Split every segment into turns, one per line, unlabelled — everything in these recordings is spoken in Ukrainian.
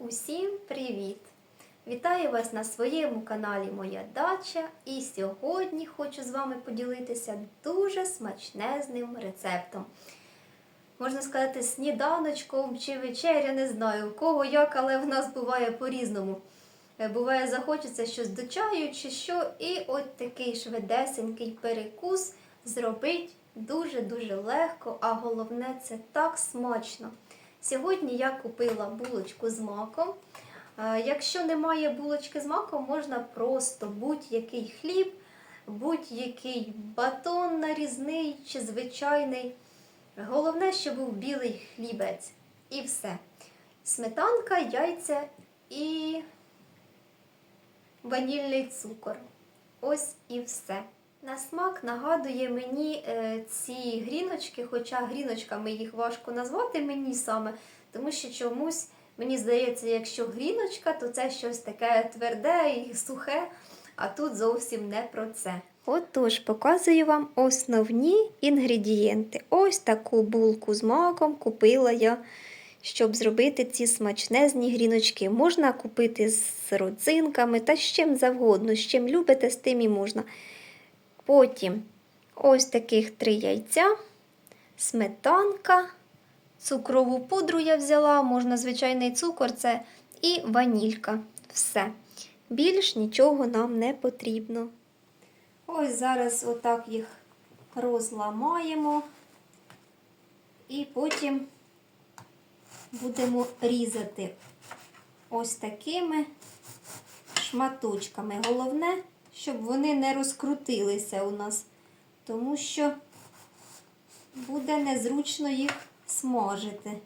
Усім привіт! Вітаю вас на своєму каналі Моя Дача. І сьогодні хочу з вами поділитися дуже смачнезним рецептом. Можна сказати, сніданочком чи вечеря, не знаю, у кого як, але в нас буває по-різному. Е, Буває, захочеться щось до чаю чи що, і от такий швидесенький перекус зробить дуже-дуже легко, а головне це так смачно. Сьогодні я купила булочку з маком. Е, Якщо немає булочки з маком, можна просто будь-який хліб, будь-який батон нарізний чи звичайний. Головне, щоб був білий хлібець. І все. Сметанка, яйця і ванільний цукор. Ось і все. На смак нагадує мені е, ці гріночки, хоча гріночками їх важко назвати мені саме, тому що чомусь мені здається, якщо гріночка, то це щось таке тверде і сухе, а тут зовсім не про це. Отож, показую вам основні інгредієнти. Ось таку булку з маком купила я, щоб зробити ці смачнезні гріночки. Можна купити з родзинками та з чим завгодно, з чим любите, з тим і можна. Потім ось таких три яйця, сметанка, цукрову пудру я взяла, можна звичайний цукор, це і ванілька. Все. Більш нічого нам не потрібно. Ось зараз отак їх розламаємо і потім будемо різати ось такими шматочками. Головне, щоб вони не розкрутилися у нас, тому що буде незручно їх смажити.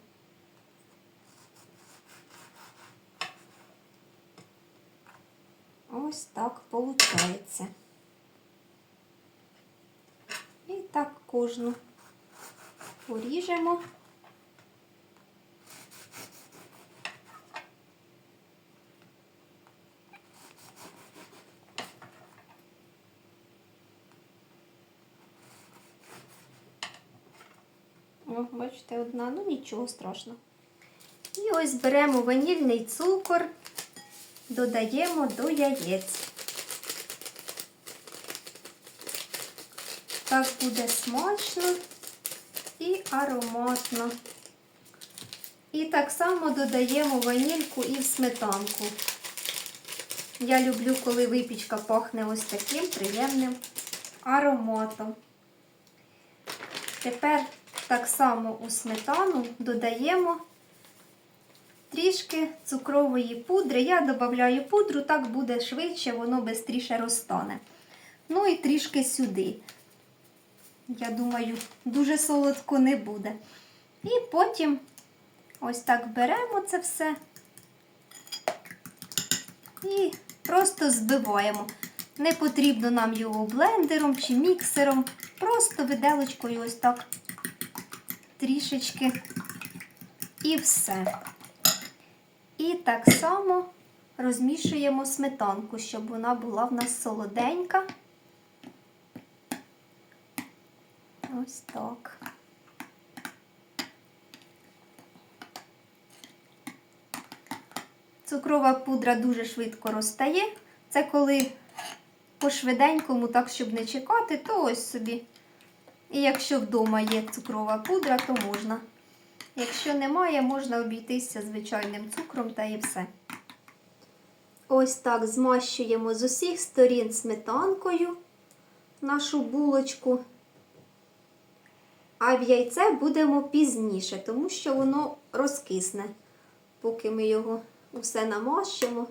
Ось так виходить. І так кожну поріжемо. О, бачите, одна, ну нічого страшного. І ось беремо ванільний цукор, додаємо до яєць. Так буде смачно і ароматно. І так само додаємо ванільку і в сметанку. Я люблю, коли випічка пахне ось таким приємним ароматом. Тепер так само у сметану додаємо трішки цукрової пудри. Я додаю пудру, так буде швидше, воно швидше розтане. Ну і трішки сюди. Я думаю, дуже солодко не буде. І потім ось так беремо це все і просто збиваємо. Не потрібно нам його блендером чи міксером. Просто виделочкою ось так трішечки і все. І так само розмішуємо сметанку, щоб вона була в нас солоденька. Ось так. Цукрова пудра дуже швидко розтає. Це коли по швиденькому, так, щоб не чекати, то ось собі. І якщо вдома є цукрова пудра, то можна. Якщо немає, можна обійтися звичайним цукром та і все. Ось так змащуємо з усіх сторін сметанкою нашу булочку. А в яйце будемо пізніше, тому що воно розкисне, поки ми його усе намащимо.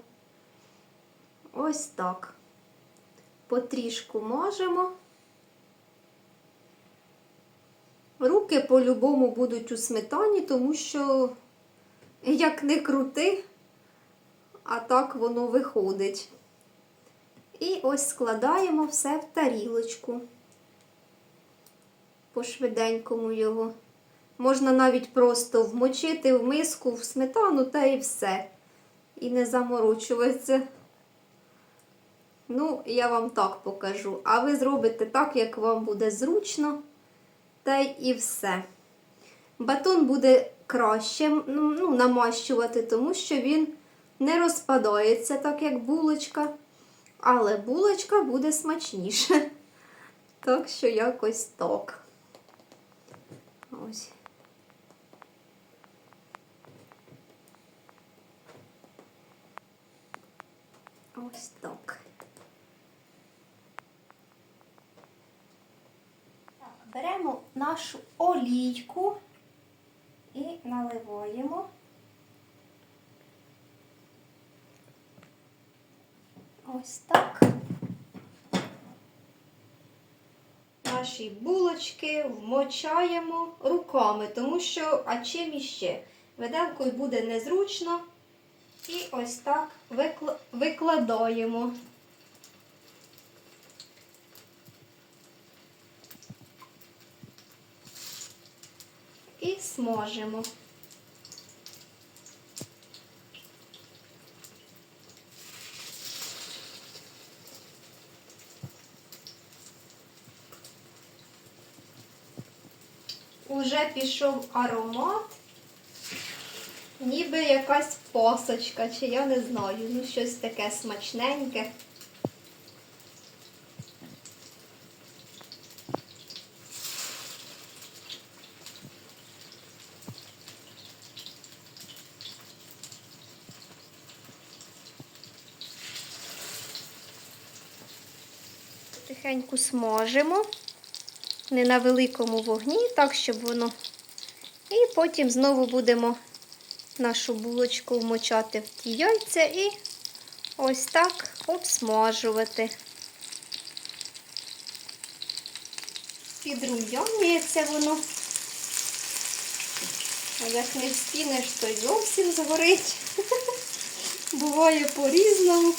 Ось так. Потрішку мажемо. Руки по-любому будуть у сметані, тому що, як не крути, а так воно виходить. І ось складаємо все в тарілочку. По швиденькому його. Можна навіть просто вмочити в миску в сметану та і все. І не заморочуватися. Ну, я вам так покажу. А ви зробите так, як вам буде зручно. Та і все. Батон буде краще ну, намащувати, тому що він не розпадається, так як булочка. Але булочка буде смачніше. Так що якось так. Ось. Ось. Так, Беремо нашу олійку і наливаємо. Ось так. Наші булочки вмочаємо руками, тому що, а чим іще? Виделкою буде незручно. І ось так викладаємо. І смажимо. Уже пішов аромат, ніби якась посочка, чи я не знаю, ну щось таке смачненьке. Тихенько смажимо, не на великому вогні, так, щоб воно. І потім знову будемо нашу булочку вмочати в ті яйця і ось так обсмажувати. Підрум'янюється воно. А як не вспінеш, то й зовсім згорить. Буває по-різному.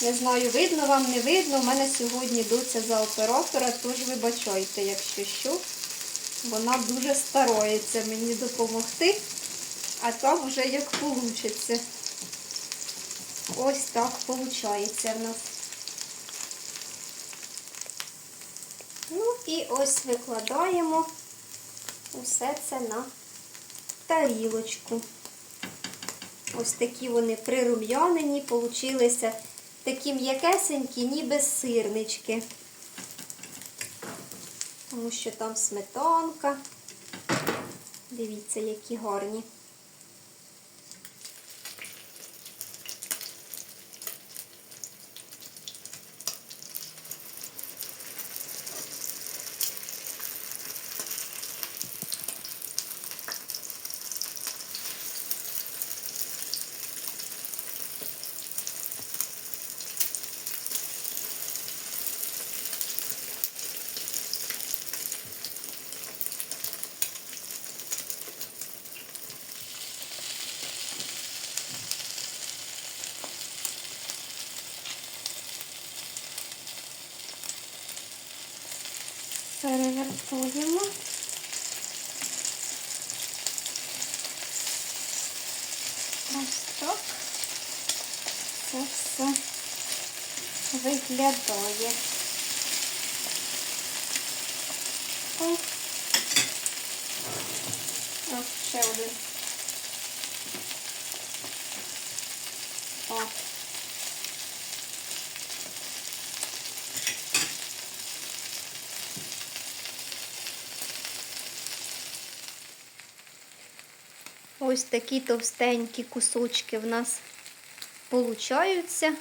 Не знаю, видно вам, не видно. У мене сьогодні доця за оператора, тож вибачайте, якщо що. Вона дуже старається мені допомогти, а там вже як вийде. Ось так виходить в нас. Ну і ось викладаємо усе це на тарілочку. Ось такі вони прирум'янені, получилися такі м'якесенькі, ніби сирнички. Тому що там сметанка. Дивіться, які гарні. Перевертуємо. Ось так. Це все виглядає. О. Ще один. Ось такі товстенькі кусочки в нас получаються.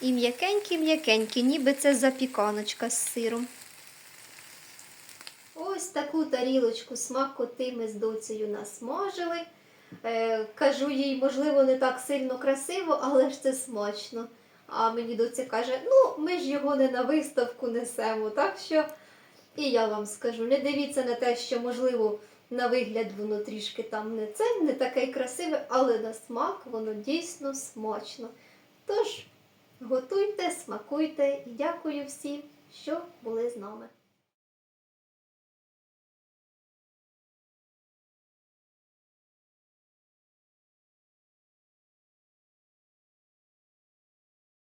І м'якенькі-м'якенькі, ніби це запіканочка з сиром. Ось таку тарілочку смакоти ми з доцею насмажили. Е, кажу їй, можливо, не так сильно красиво, але ж це смачно. А мені доця каже, ну, ми ж його не на виставку несемо. Так що і я вам скажу, не дивіться на те, що, можливо, на вигляд воно трішки там не це, не таке красиве, але на смак воно дійсно смачно. Тож, готуйте, смакуйте і дякую всім, що були з нами.